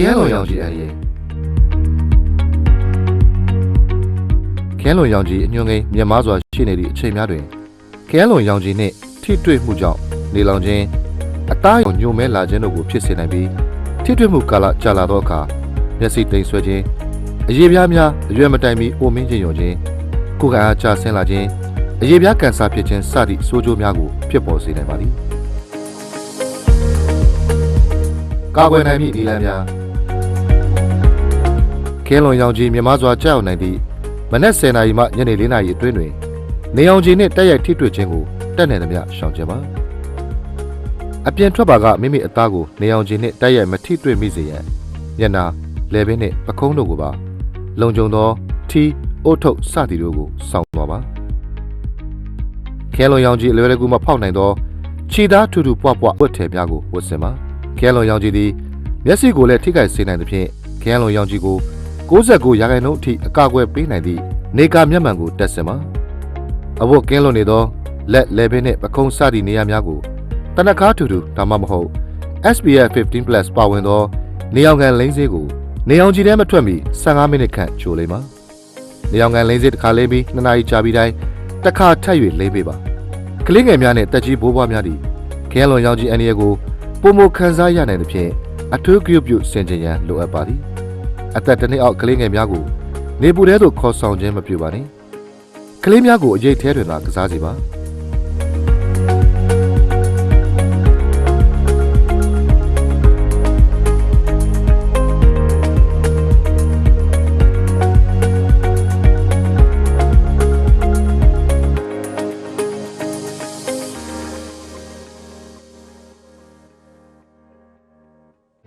ခဲလွန်ရောင်ကြီးအရေးခဲလွန်ရောင်ကြီးအညွန့်ကိန်းမြန်မာစွာရှိနေသည့်အချိန်များတွင်ခဲလွန်ရောင်ကြီးနှင့်ထိတွေ့မှုကြောင့်နေလောင်ခြင်းအသားရောင်ညိုမဲလာခြင်းတို့ကိုဖြစ်စေနိုင်ပြီးထိတွေ့မှုကာလကြာလာသောအခါမျက်စိတိမ်ဆွဲခြင်းအရေးပြားများအရွယ်မတိုင်မီအိုမင်းခြင်းယုံခြင်းကိုယ်ကအားကျဆင်းလာခြင်းအရေးပြားကန်ဆာဖြစ်ခြင်းစသည့်ဆိုးကျိုးများကိုဖြစ်ပေါ်စေနိုင်ပါသည်ကာကွယ်နိုင်မည့်ဒီလန်များ ခဲလွန်ရောင်ကြီးမြမစွာကြောက်နိုင်သည့်မနက်10:00နာရီမှညနေ4:00နာရီအတွင်းတွင်နေအောင်ကြီးနှင့်တက်ရိုက်ထိတွေ့ခြင်းကိုတက်နေသမျှရှောင်ကြပါအပြင်ထွက်ပါကမိမိအသားကိုနေအောင်ကြီးနှင့်တက်ရိုက်မထိတွေ့မိစေရန်ညနာလေပင်နှင့်ပခုံးတို့ကိုပါလုံခြုံသောထီအုတ်ထုတ်စသည်တို့ကိုစောင့်သွားပါခဲလွန်ရောင်ကြီးအလွယ်တကူမဖောက်နိုင်သောခြေသားထူထူပွားပွားဝတ်ထည်များကိုဝတ်ဆင်ပါခဲလွန်ရောင်ကြီးသည်မျက်စိကိုလည်းထိခိုက်စေနိုင်သဖြင့်ခဲလွန်ရောင်ကြီးကို 69ရာခိုင်နှုန်းအထိအကာအကွယ်ပေးနိုင်သည့်နေကာမျက်မှန်ကိုတက်ဆင်ပါအဝတ်ကင်းလွန်နေသောလက်လေဘင်းနှင့်ပခုံးစသည့်နေရာများကိုတနခါထူထူဒါမှမဟုတ် SPF 15+ ပါဝင်သော နေအောင်ကန်လိမ့်စေးကိုနေအောင်ကြည့်ထဲမထွက်မီ15မိနစ်ခန့်ချိုလိမ့်ပါနေအောင်ကန်လိမ့်စေးတစ်ခါလေးပြီး2နာရီကြာပြီးတိုင်းတစ်ခါထပ်၍လိမ့်ပေးပါကလေးငယ်များနဲ့တက်ကြီးဘိုးဘွားများသည်ခဲလွန်ရောင်ကြီးအန်ရီကိုပုံမခန်းစားရနိုင်သဖြင့်အထူးပြုပြုဆင်ခြင်ရန်လိုအပ်ပါသည် အသက်တစ်နှစ်အောက်ကလေးငယ်များကိုနေပူထဲသို့ခေါ်ဆောင်ခြင်းမပြုပါနဲ့ကလေးများကိုအရေးထဲတွင်သာကစားစီပါ